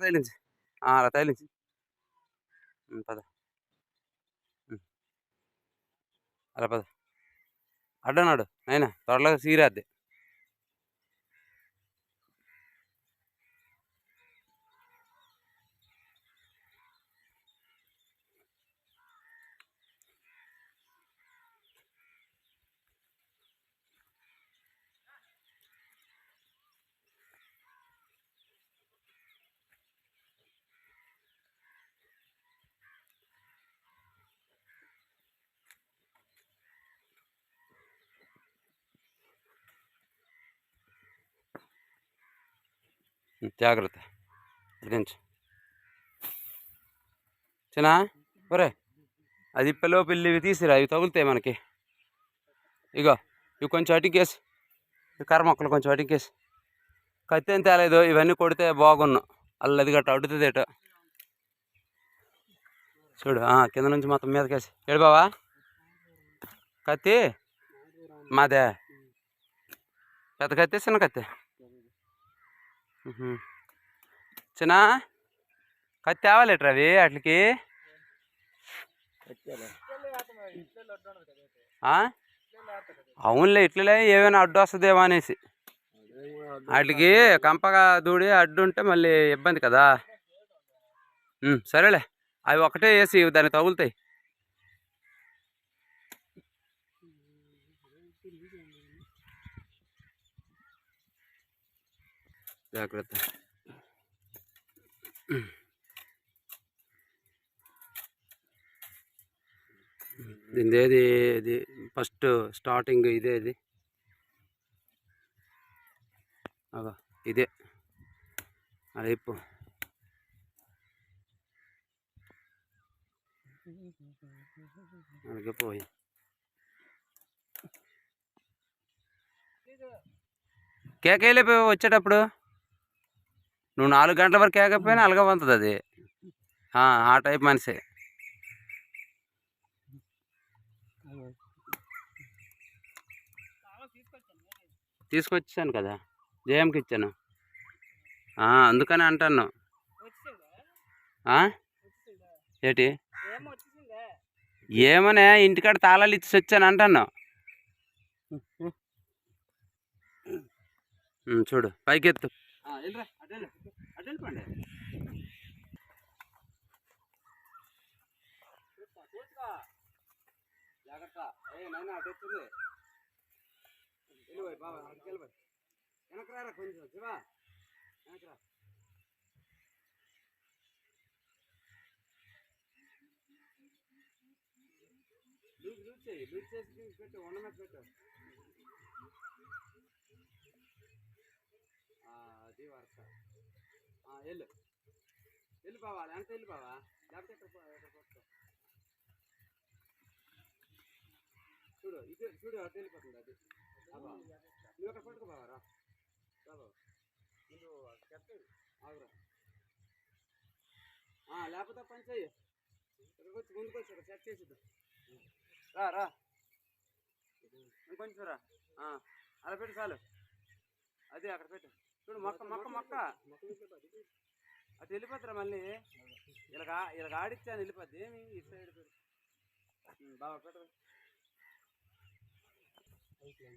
తగిలించి అలా తగిలించి పద. అలా పద. అడ్డనాడు అయినా త్వరలో సీరాద్ది జాగ్రత్త. దించు చిన్నా ఒరే అది ఇప్పలో పిల్లి ఇవి తీసిరా ఇవి తగులుతాయి మనకి. ఇగో ఇవి కొంచెం అటికేసి. ఈ కర్ర మొక్కలు కొంచెం అటికేసి. కత్తి ఏం తేలేదు ఇవన్నీ కొడితే బాగున్నా. అల్లది గట్ట అడుతుంది ఏటో. చూడు కింద నుంచి మొత్తం మీదకేసి. ఏడు బావా? కత్తి? మాదే. పెద్ద కత్తి చిన్న కత్తి? చిన్న కత్తి తేవాలేట్రా అవి వాటికి? అవునులే ఇట్లలే ఏమైనా అడ్డు వస్తుందేమో అనేసి. వాటికి కంపగా దూడి అడ్డు ఉంటే మళ్ళీ ఇబ్బంది కదా. సరేలే. అవి ఒకటే వేసి దాన్ని తగులుతాయి. జాగ్రత్త. దీనిదేది ఇది ఫస్ట్ స్టార్టింగ్ ఇదే ఇది. అదా ఇదే. అది ఇప్పు అలాగే పోయి. కేక్ వచ్చేటప్పుడు? నువ్వు నాలుగు గంటల వరకు కేకపోయినా అలగా పంతుంది అది. ఆ, టైప్ మనిషి. తీసుకొచ్చాను కదా జయంకి ఇచ్చాను. అందుకని అంటాను? ఏంటి? ఏమనే ఇంటికాడ తాళాలు ఇచ్చి వచ్చాను అంటాను చూడు పైకెత్తు. జాగ్రత్త. ఏ నైనా అటు వెళ్ళిపోయి బాబా అటుకి వెళ్ళిపోయి. వెనకరారా కొంచెం శివా? వెనకరా లూజ్ లూజ్ చేయి లూజ్ చేసి పెట్టు ఉండమే పెట్టు. అది వరస. వెళ్ళు. వెళ్ళు బావా ఎంత వెళ్ళు బావా. లేకపోతే ఇక్కడ పో- ఇక్కడ పోతావు. చూడు ఇది చూడు అటు వెళ్ళిపోతుంది అది. నువ్వు అక్కడ పట్టుకో బావా రా. రా బావ. నువ్వు చెప్తావు ఆగురా. లేకపోతే పని చెయ్యి. ఇక్కడికి వచ్చి ముందుకు వచ్చి ఇక్కడ సెట్ చేసిద్దాం. రా రా. ఇంకొంచెం రా. అలా పెట్టు చాలు. అదే అక్కడ పెట్టు. చూడు మొక్క మొక్క మొక్క. అటు వెళ్ళిపోతారా మళ్ళీ? ఇలాగ ఇలాగ ఆడిచ్చాను వెళ్ళిపోద్ది. ఏమి ఈ సైడ్ పెట్టు ఉమ్, బాగా పెట్టు అయితే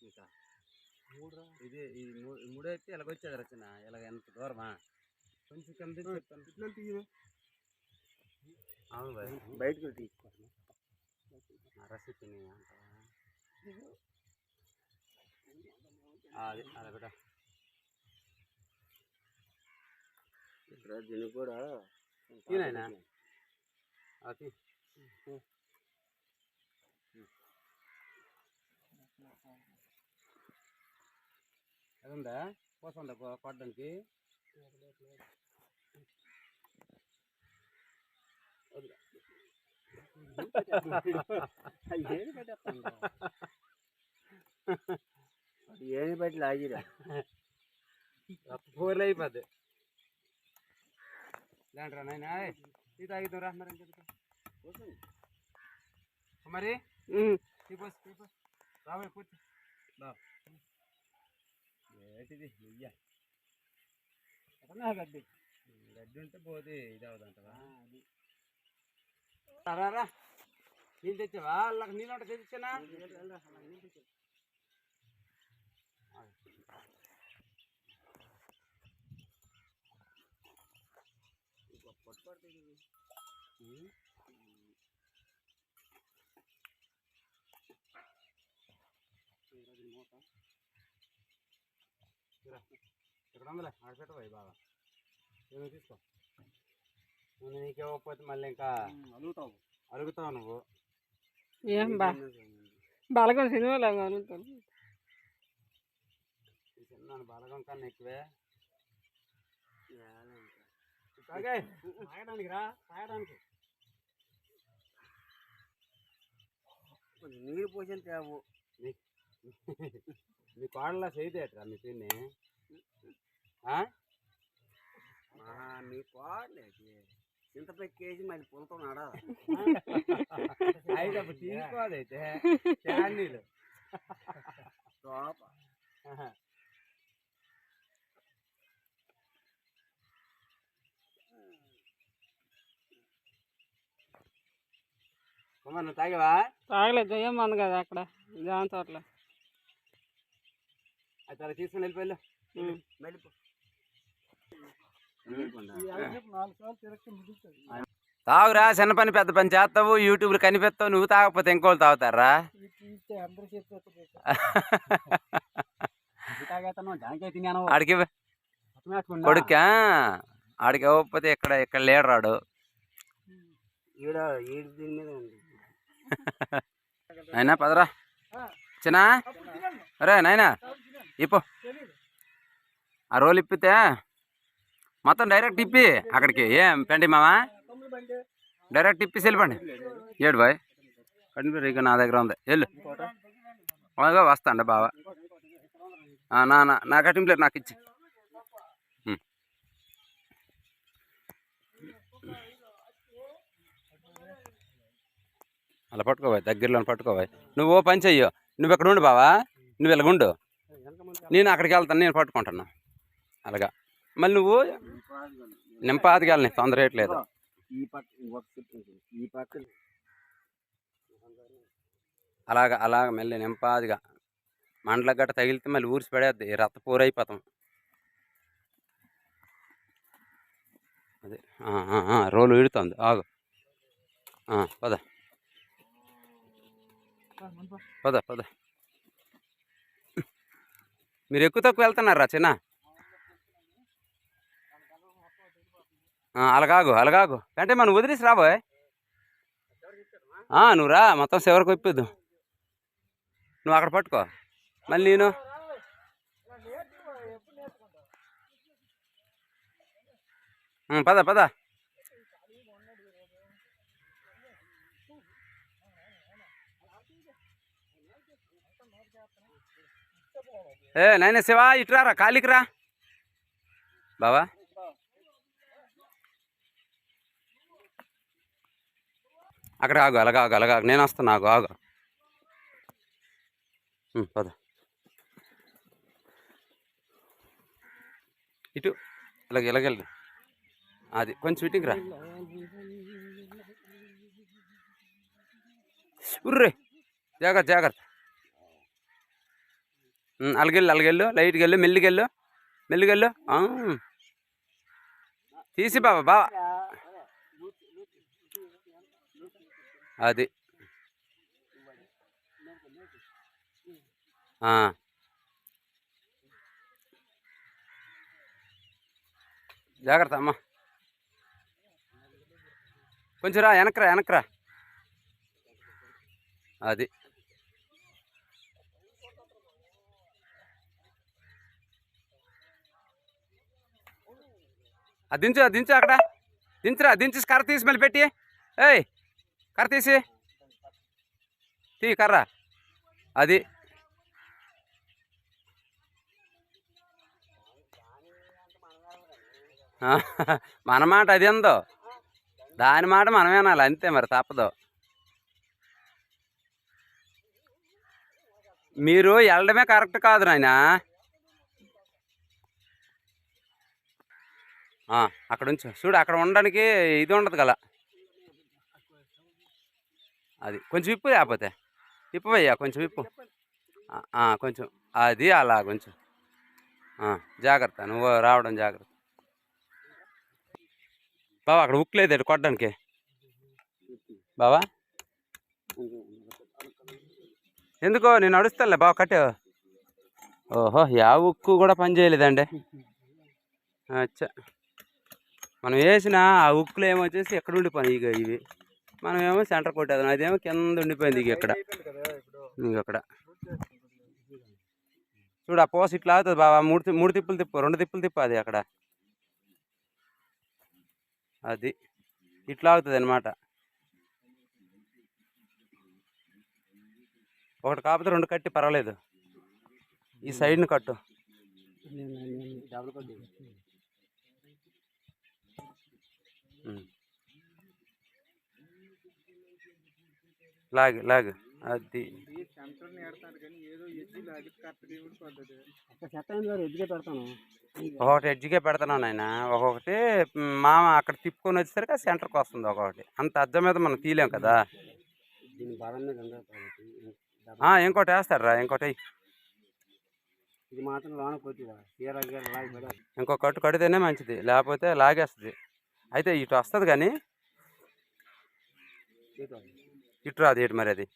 ఇంకా? ఇది ఈ మూడో ఎత్తి ఇలాగొచ్చేది రచన ఇలాగ ఎంత దూరమా? కొంచెం చెప్తాను. అవును బాయ్. బయటకు తీసుకోవాలి రసి తిని అంటావా ఆ, అది అలా బిడ్డ ఇక్కడ దీనికి కూడా తినాయనా అది అది ఉందా పోసందా కొట్టడానికి ఏమి పెట్టేస్తాను ఏమి పెట్టి లాగిరా? ఫోర్లు అయిపోద్ది. లేంట్రా నాయన టీ తాగిద్దాం రా. మరి. మరి? రాబోయే కూర్చో. ఏంటిది? నెయ్య గడ్డి గడ్డి ఉంటే పోతే ఇది అవుదంటవా? రా నీళ్ళు తెచ్చావా? వాళ్ళకి నీళ్ళు ఉంటే తెచ్చానా ఇక్కడ ఉందిలే ఆడ పెట్టవా బాగా. ఏమో తీసుకో. నేను నీకే ఇవ్వకపోతే మళ్ళీ ఇంకా అలుగుతావు అడుగుతావు. నువ్వు. ఏం బా? బలగం సినిమాలో అనుకుంటాను ఈ చిన్నాను బలగం కన్నా ఎక్కువే. తాగే తాగడానికి రా తాగడానికి. నీరు పోసిన తేవు. మీ కోడలా చేయదేట్రా మీ పిన్ని. మీ కోడలేదు చింత పెక్కేసి మళ్ళీ పులతో నడా? అయితే అప్పుడు తీసుకోదైతే క్యాండీలు తోప. కుమార్ నువ్వు తాగవా? తాగలేదు ఏం మంది కదా అక్కడ జామ తోటలో. అయితే తీసుకుని వెళ్ళిపోయి ఉమ్. తాగురా చిన్న పని పెద్ద పని చేస్తావు యూట్యూబ్లో కనిపిస్తావు నువ్వు తాగకపోతే ఇంకోళ్ళు తాగుతారా? ఆడికి కొడుకా? ఆడికి ఇవ్వకపోతే ఇక్కడ ఇక్కడ లేడు రాడు. ఈడ ఈడు దీని మీద ఉంది. అయినా పదరా. చిన్న? అరే నాయనా. ఇప్పు. ఆ రోల్ ఇప్పితే మొత్తం డైరెక్ట్ ఇప్పి అక్కడికి. ఏం పెండి మామా డైరెక్ట్ ఇప్పేసి వెళ్ళిపోండి ఏడు బాయ్. కడిపి ఇక నా దగ్గర ఉంది. వెళ్ళు. అలాగే వస్తాండి బావ. నా నా నా కటింగ్ ప్లేట్ నాకు ఇచ్చి. అలా పట్టుకోవాయి దగ్గరలో పట్టుకోవాయి నువ్వు ఓ పని చెయ్యో. నువ్వు ఎక్కడ ఉండు బావా? నువ్వు ఇలాగుండు నేను అక్కడికి వెళ్తాను నేను పట్టుకుంటాను అలాగా. మళ్ళీ నువ్వు నింపాదికి వెళ్ళని తొందర పక్క అలాగ అలాగ మళ్ళీ నింపాదిగా. మంటలకు గట్ట తగిలితే మళ్ళీ ఊరిసి పడేద్ది. రక్త పూరైపోతాం అదే. రోలు ఇడుతుంది ఆగు. పద. పద పద. మీరు ఎక్కువ తక్కువ వెళ్తున్నారా చిన్న? అలాగాగు అలాగాగు. అంటే మనం వదిలేసి రాబోయ్ నువ్వు రా మొత్తం చివరికి ఇప్పిద్దు నువ్వు అక్కడ పట్టుకో. మళ్ళీ నేను పద పద. ఏ నాయన శివా ఇటురారా ఖాళీకి రా. బావా. అక్కడ ఆగు అలా ఆగు అలాగా నేను వస్తాను ఆగు ఆగు. పద. ఇటు ఇలాగ ఇలాగెళ్ళి అది కొంచెం ఇటుకి రా. ఉర్రే జాగ్రత్త జాగ్రత్త. ఉం, అలాగెళ్ళు అలాగెళ్ళు లైట్కి వెళ్ళు. మెల్లికి వెళ్ళు తీసి బాబా బాబా అది. జాగ్రత్త అమ్మా. కొంచెం రా వెనక్రా వెనక్రా అది. అది దించు దించు అక్కడ. దించురా దించి కర్ర తీసి మళ్ళీ పెట్టి. ఏయ్! కర్ర తీసి. తీ కర్ర. అది. మన మాట అది ఎందో. దాని మాట మనం వినాలి అంతే మరి తప్పదు. మీరు వెళ్ళడమే కరెక్ట్ కాదు నాయన. అక్కడ ఉంచు. చూడు అక్కడ ఉండడానికి ఇది ఉండదు కదా. అది. కొంచెం ఇప్పు లేకపోతే. ఇప్పవయ్యా కొంచెం విప్పు. కొంచెం. అది అలా కొంచెం. జాగ్రత్త నువ్వు రావడం జాగ్రత్త. బావా అక్కడ ఉక్కు లేదు కొట్టడానికి. బావా? ఎందుకో నేను నడుస్తానులే బావ కట్టే. ఓహో యా ఉక్కు కూడా పని చేయలేదండి. అచ్చా. మనం వేసిన ఆ ఉక్కులు ఏమో వచ్చేసి ఎక్కడ ఉండిపోయి ఇక ఇవి. మనం ఏమో సెంటర్ కొట్టేది అదేమో కింద ఉండిపోయింది ఇక ఇక్కడ. ఇంక అక్కడ. చూడు ఆ పోస్ ఇట్లా అవుతుంది బాబా. మూడు మూడు తిప్పులు తిప్పు రెండు తిప్పులు తిప్పు అది అక్కడ. అది. ఇట్లా అవుతుంది అనమాట ఒకటి కాకపోతే రెండు కట్టి పర్వాలేదు. ఈ సైడ్ని కట్టు. డబుల్ కొద్ది లాగు లాగు. అది. పెడతాను. ఒక్కొక్కటి ఎడ్జ్కే పెడుతున్నాను ఆయన ఒక్కొక్కటి మ్, మామ అక్కడ తిప్పుకొని వచ్చేసరికి సెంటర్కి వస్తుంది ఒక్కొక్కటి అంత అద్దం మీద మనం తీయలేం కదా. ఇంకోటి వేస్తాడు రా ఇంకోటి ఇంకో కట్టు కడితేనే మంచిది. లేకపోతే లాగేస్తుంది. అయితే ఇటు వస్తుంది కానీ ఇటు రాదు ఇటు మరి అది?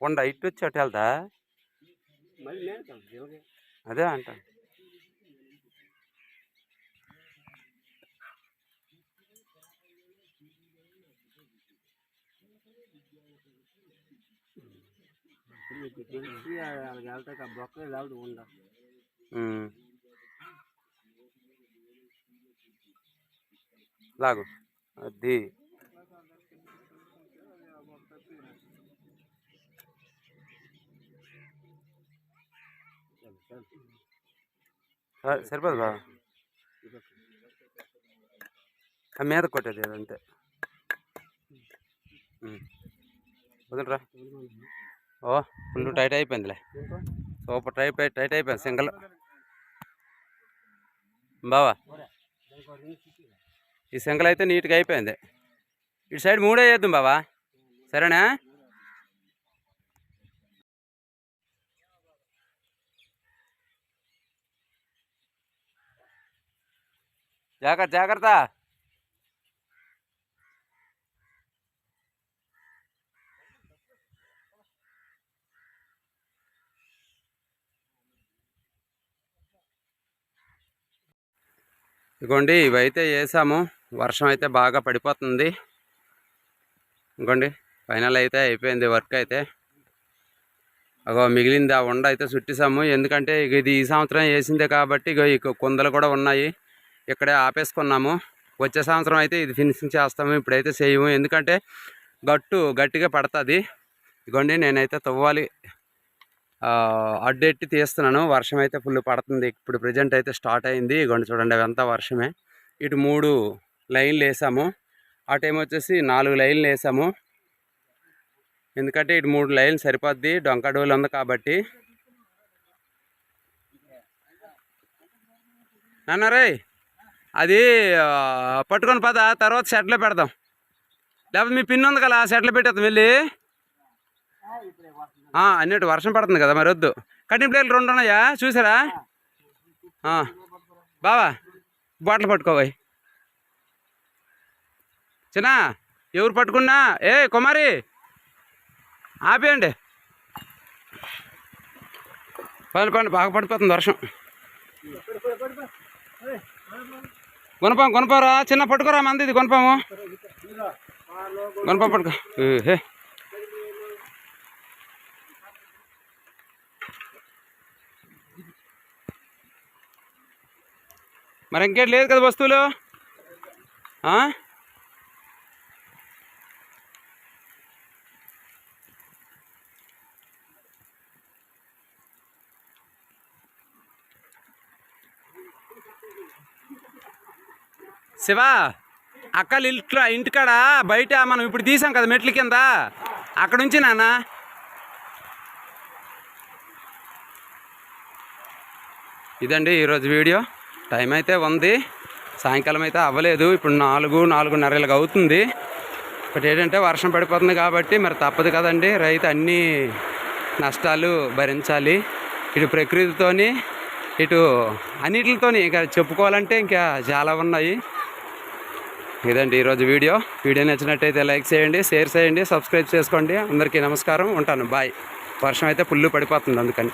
ఉండ ఇటు వచ్చి అటు వెళ్తా అదే అంట. లాగు. అది సరిపోదు ఆ మీద కొట్టేది అంతే. వదిలిరా. ఓ ఫుల్ టైట్ అయిపోయిందిలే. సూపర్ టైప్ అయి- టైట్ అయిపోయింది సింగల్. బావా. ఈ సింగల్ అయితే నీట్గా అయిపోయింది. ఇటు సైడ్ మూడే వేద్దాం బావా. సరేనా? జాగ్రత్త జాగ్రత్త. ఇగోండి ఇవైతే వేసాము వర్షం అయితే బాగా పడిపోతుంది. ఇంకోండి ఫైనల్ అయితే అయిపోయింది వర్క్ అయితే. అగో మిగిలింది ఆ ఉండ అయితే చుట్టేసాము. ఎందుకంటే ఇది ఈ సంవత్సరం వేసిందే కాబట్టి ఇక కుందలు కూడా ఉన్నాయి. ఇక్కడే ఆపేసుకున్నాము. వచ్చే సంవత్సరం అయితే ఇది ఫినిషింగ్ చేస్తాము ఇప్పుడైతే చేయము. ఎందుకంటే గట్టు గట్టిగా పడుతుంది. ఇగోండి నేనైతే తవ్వాలి. అడ్డెట్టి తీస్తున్నాను. వర్షం అయితే ఫుల్ పడుతుంది. ఇప్పుడు ప్రజెంట్ అయితే స్టార్ట్ అయింది. ఇగోండి చూడండి అవంతా వర్షమే. ఇటు మూడు లైన్లు వేసాము. ఆ టైం వచ్చేసి నాలుగు లైన్లు వేసాము. ఎందుకంటే ఇటు మూడు లైన్లు సరిపోద్ది. డొంకడోలు ఉంది కాబట్టి. నాన్నరే అది పట్టుకొని పద తర్వాత షెడ్లో పెడదాం. లేకపోతే మీ పిన్ ఉంది కదా షెడ్లో పెట్టేద్దాం వెళ్ళి. అన్నట్టు వర్షం పడుతుంది కదా మరి వద్దు. కటింగ్ ప్లేట్లు రెండు ఉన్నాయా? చూసారా? బావా బాటిల్ పట్టుకోవాయి చిన్న ఎవరు పట్టుకున్నా? ఏ కుమారి ఆపేయండి. పని పని బాగా పడిపోతుంది వర్షం. కొనపాం కొనపారా. చిన్న పట్టుకోరా మంది ఇది కొనపాము. కొనపాం పట్టుకో. హే. మరి ఇంకేం లేదు కదా వస్తువులు? శివ అక్కలు ఇంట్లో ఇంటికాడ బయట మనం ఇప్పుడు తీసాం కదా మెట్ల కింద. అక్కడ నుంచి నాన్న. ఇదండి ఈరోజు వీడియో. టైం అయితే ఉంది. సాయంకాలం అయితే అవ్వలేదు. ఇప్పుడు నాలుగు నాలుగున్నరలుగా అవుతుంది. ఇప్పుడు ఏంటంటే వర్షం పడిపోతుంది కాబట్టి మరి తప్పదు కదండి. రైతు అన్ని నష్టాలు భరించాలి. ఇటు ప్రకృతితోని ఇటు అన్నిటితోని ఇంకా చెప్పుకోవాలంటే ఇంకా చాలా ఉన్నాయి. ఇదండి ఈరోజు వీడియో. వీడియో నచ్చినట్టయితే లైక్ చేయండి షేర్ చేయండి సబ్స్క్రైబ్ చేసుకోండి. అందరికీ నమస్కారం. ఉంటాను. బాయ్. వర్షం అయితే పుల్లు పడిపోతుంది అందుకని.